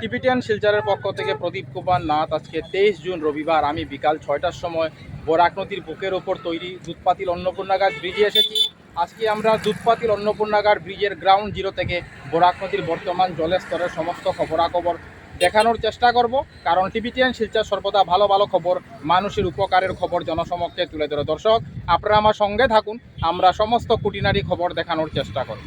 Tibetan শিলচারের পক্ষ থেকে প্রদীপ কুমার নাথ আজকে তেইশ জুন রবিবার। আমি বিকাল ছয়টার সময় বরাক নদীর বুকের ওপর তৈরি দুধপাতিল অন্নপূর্ণাগার ব্রিজে এসেছি। আজকে আমরা দুধপাতিল অন্নপূর্ণাগার ব্রিজের গ্রাউন্ড জিরো থেকে বরাক নদীর বর্তমান জলের স্তরের সমস্ত খবরাখবর দেখানোর চেষ্টা করব। কারণ টিবিটিয়ান শিলচর সর্বদা ভালো ভালো খবর, মানুষের উপকারের খবর জনসমক্ষে তুলে ধরে। দর্শক, আপনারা আমার সঙ্গে থাকুন, আমরা সমস্ত কুটিনারি খবর দেখানোর চেষ্টা করব।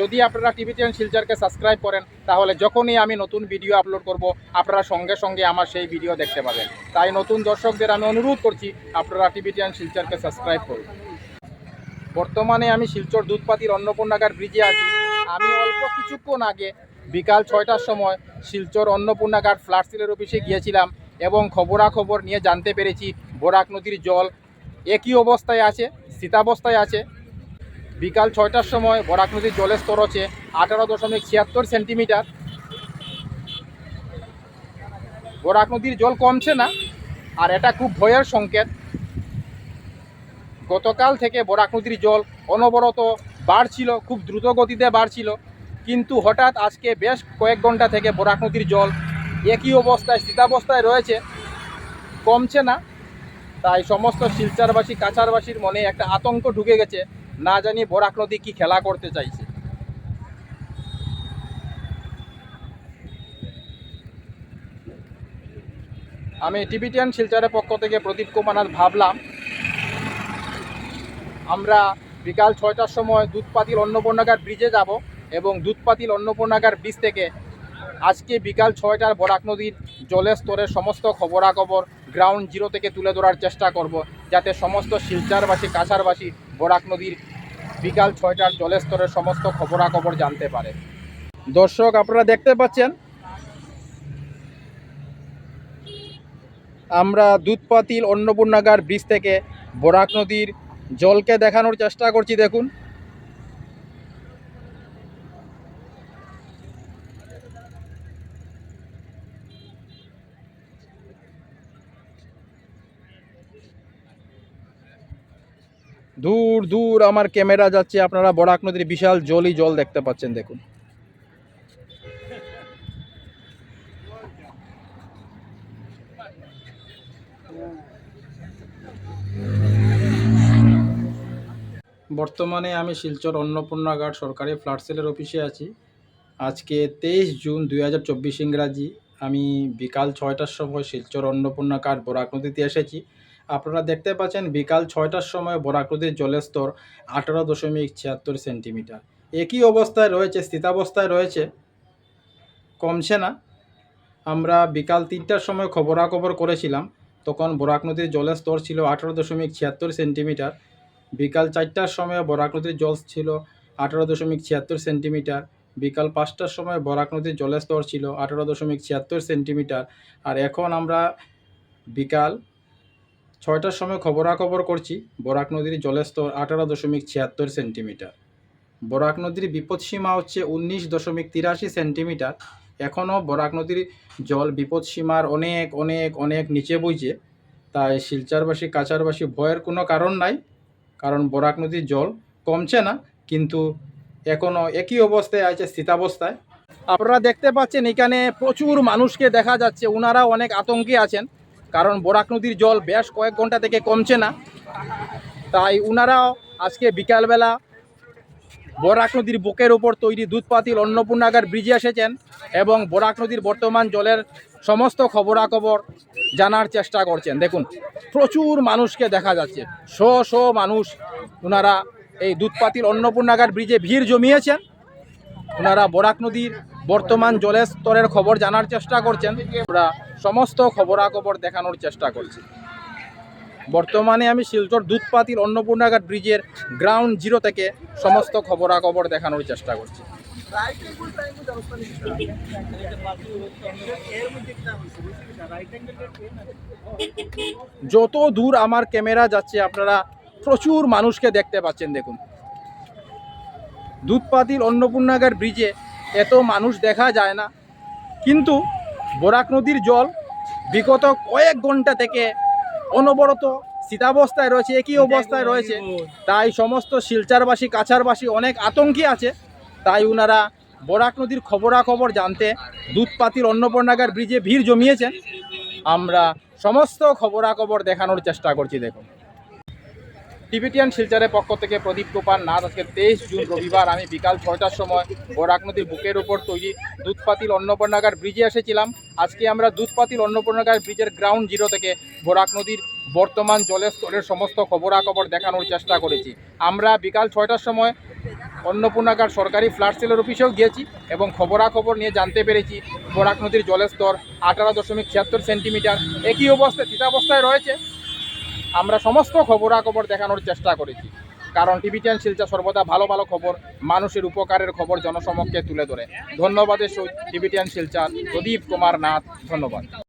যদি আপনারা টিভি টেন শিলচারকে সাবস্ক্রাইব করেন, তাহলে যখনই আমি নতুন ভিডিও আপলোড করব, আপনারা সঙ্গে সঙ্গে আমার সেই ভিডিও দেখতে পাবেন। তাই নতুন দর্শকদের আমি অনুরোধ করছি, আপনারা টিভি টেন শিলচরকে সাবস্ক্রাইব করুন। বর্তমানে আমি শিলচর দুধপাতির অন্নপূর্ণাগার ব্রিজে আছি। আমি অল্প কিছুক্ষণ আগে বিকাল ছয়টার সময় শিলচর অন্নপূর্ণাগার ফ্লাড সিলের অফিসে গিয়েছিলাম এবং খবরাখবর নিয়ে জানতে পেরেছি, বরাক নদীর জল একই অবস্থায় আছে, স্থিতাবস্থায় আছে। বিকাল ছয়টার সময় বরাক নদীর জলের স্তর হচ্ছে আঠারো দশমিক ছিয়াত্তর সেন্টিমিটার। বরাক নদীর জল কমছে না, আর এটা খুব ভয়ের সংকেত। গতকাল থেকে বরাক নদীর জল অনবরত বাড়ছিল, খুব দ্রুত গতিতে বাড়ছিল। কিন্তু হঠাৎ আজকে বেশ কয়েক ঘণ্টা থেকে বরাক নদীর জল একই অবস্থায়, স্থিতাবস্থায় রয়েছে। কমছে না, তাই সমস্ত শিলচারবাসী কাছারবাসীর মনে একটা আতঙ্ক ঢুকে গেছে। না জানি বরাক নদী কি খেলা করতে চাইছে। আমি টিবিটিয়ান শিলচরের পক্ষ থেকে প্রদীপ কুমার ভাবলাম, আমরা বিকাল ছয়টার সময় দুধপাতিল অন্নপূর্ণাগার ব্রিজে যাব এবং দুধপাতিল অন্নপূর্ণাগার ব্রিজ থেকে আজকে বিকাল ছয়টার বরাক নদীর জলের স্তরের সমস্ত খবরাখবর গ্রাউন্ড জিরো থেকে তুলে ধরার চেষ্টা করব, যাতে সমস্ত শিলচারবাসী কাছারবাসী বরাক নদীর বিকাল ছয়টার জলের স্তরের সমস্ত খবরাখবর জানতে পারে। দর্শক, আপনারা দেখতে পাচ্ছেন, আমরা দুধপাতিল অন্নপূর্ণাগার ব্রিজ থেকে বরাক নদীর জলকে দেখানোর চেষ্টা করছি। দেখুন দূর দূর আমার ক্যামেরা যাচ্ছে, আপনারা বরাক নদীর বিশাল জলই জল দেখতে পাচ্ছেন, দেখুন। বর্তমানে আমি শিলচর অন্নপূর্ণাঘাট সরকারি ফ্ল্যাট সেলের অফিসে আছি। আজকে তেইশ জুন দুই হাজার চব্বিশ ইংরাজি। আমি বিকাল ছয়টার সময় শিলচর অন্নপূর্ণাঘাট বরাক নদীতে এসেছি। আপনারা দেখতে পাচ্ছেন বিকাল ছয়টার সময় বরাক নদীর জলের স্তর আঠারো দশমিক ছিয়াত্তর সেন্টিমিটার। একই অবস্থায় রয়েছে, স্থিতাবস্থায় রয়েছে, কমছে না। আমরা বিকাল তিনটার সময় খবরাখবর করেছিলাম, তখন বরাক নদীর জলের স্তর ছিল আঠারো দশমিক ছিয়াত্তর সেন্টিমিটার। বিকাল চারটার সময় বরাক নদীর জল ছিল আঠারো দশমিক ছিয়াত্তর সেন্টিমিটার। বিকাল পাঁচটার সময় বরাক নদীর জলের স্তর ছিল আঠারো দশমিক ছিয়াত্তর সেন্টিমিটার। আর এখন আমরা বিকাল ছয়টার সময় খবরাখবর করছি। বরাক নদীর জলের স্তর আঠারো দশমিক ছিয়াত্তর সেন্টিমিটার। বরাক নদীর বিপদসীমা হচ্ছে উনিশ দশমিক তিরাশি সেন্টিমিটার। এখনও বরাক নদীর জল বিপদসীমার অনেক অনেক অনেক নিচে বইছে। তাই শিলচারবাসী, কাছারবাসী ভয়ের কোনো কারণ নাই। কারণ বরাক নদীর জল কমছে না, কিন্তু এখনও একই অবস্থায় আছে স্থিতাবস্থায়। আপনারা দেখতে পাচ্ছেন এখানে প্রচুর মানুষকে দেখা যাচ্ছে। ওনারা অনেক আতঙ্কে আছেন। কারণ বরাক নদীর জল বেশ কয়েক ঘণ্টা থেকে কমছে না। তাই ওনারাও আজকে বিকালবেলা বরাক নদীর বুকের ওপর তৈরি দুধ দুধপাতিল অন্নপূর্ণাগার ব্রিজে এসেছেন এবং বরাক নদীর বর্তমান জলের সমস্ত খবরাখবর জানার চেষ্টা করছেন। দেখুন, প্রচুর মানুষকে দেখা যাচ্ছে। শ শ মানুষ ওনারা এই দুধপাতিল অন্নপূর্ণাগার ব্রিজে ভিড় জমিয়েছেন। ওনারা বরাক নদীর বর্তমান জলের স্তরের খবর জানার চেষ্টা করছেন। আমরা সমস্ত খবরাখবর দেখানোর চেষ্টা করছি। বর্তমানে আমি শিলচর দুধপাতির অন্নপূর্ণাঘাট ব্রিজের গ্রাউন্ড জিরো থেকে সমস্ত খবরাখবর দেখানোর চেষ্টা করছি। যত দূর আমার ক্যামেরা যাচ্ছে, আপনারা প্রচুর মানুষকে দেখতে পাচ্ছেন, দেখুন। দুধপাতিল অন্নপূর্ণাগার ব্রিজে এত মানুষ দেখা যায় না, কিন্তু বরাক নদীর জল বিগত কয়েক ঘণ্টা থেকে অনবরত শীতাবস্থায় রয়েছে একই অবস্থায় রয়েছে। তাই সমস্ত শিলচারবাসী কাছারবাসী অনেক আতঙ্কে আছে। তাই উনারা বরাক নদীর খবরাখবর জানতে দুধপাতির অন্নপূর্ণাগার ব্রিজে ভিড় জমিয়েছেন। আমরা সমস্ত খবরাখবর দেখানোর চেষ্টা করছি দেখুন। টিবিটিয়ান শিলচরের পক্ষ থেকে প্রদীপ কুপার নাথ। আজকে তেইশ জুন রবিবার আমি বিকাল ছয়টার সময় বরাক নদীর বুকের উপর তৈরি দুধপাতিল অন্নপূর্ণাগার ব্রিজে এসেছিলাম। আজকে আমরা দুধপাতিল অন্নপূর্ণাগার ব্রিজের গ্রাউন্ড জিরো থেকে বরাক নদীর বর্তমান জলের স্তরের সমস্ত খবরাখবর দেখানোর চেষ্টা করেছি। আমরা বিকাল ছয়টার সময় অন্নপূর্ণাগার সরকারি ফ্লাড সেলের অফিসেও গিয়েছি এবং খবরাখবর নিয়ে জানতে পেরেছি বরাক নদীর জলের স্তর আঠারো দশমিক ছিয়াত্তর সেন্টিমিটার। একই অবস্থায় স্থিতাবস্থায় রয়েছে। আমরা সমস্ত খবরাখবর দেখানোর চেষ্টা করেছি। কারণ টিভি টিভিটিয়ান শিলচা সর্বদা ভালো ভালো খবর, মানুষের উপকারের খবর জনসমক্ষে তুলে ধরে। ধন্যবাদের সহিত টিভিটিয়ান শিলচার, প্রদীপ কুমার নাথ, ধন্যবাদ।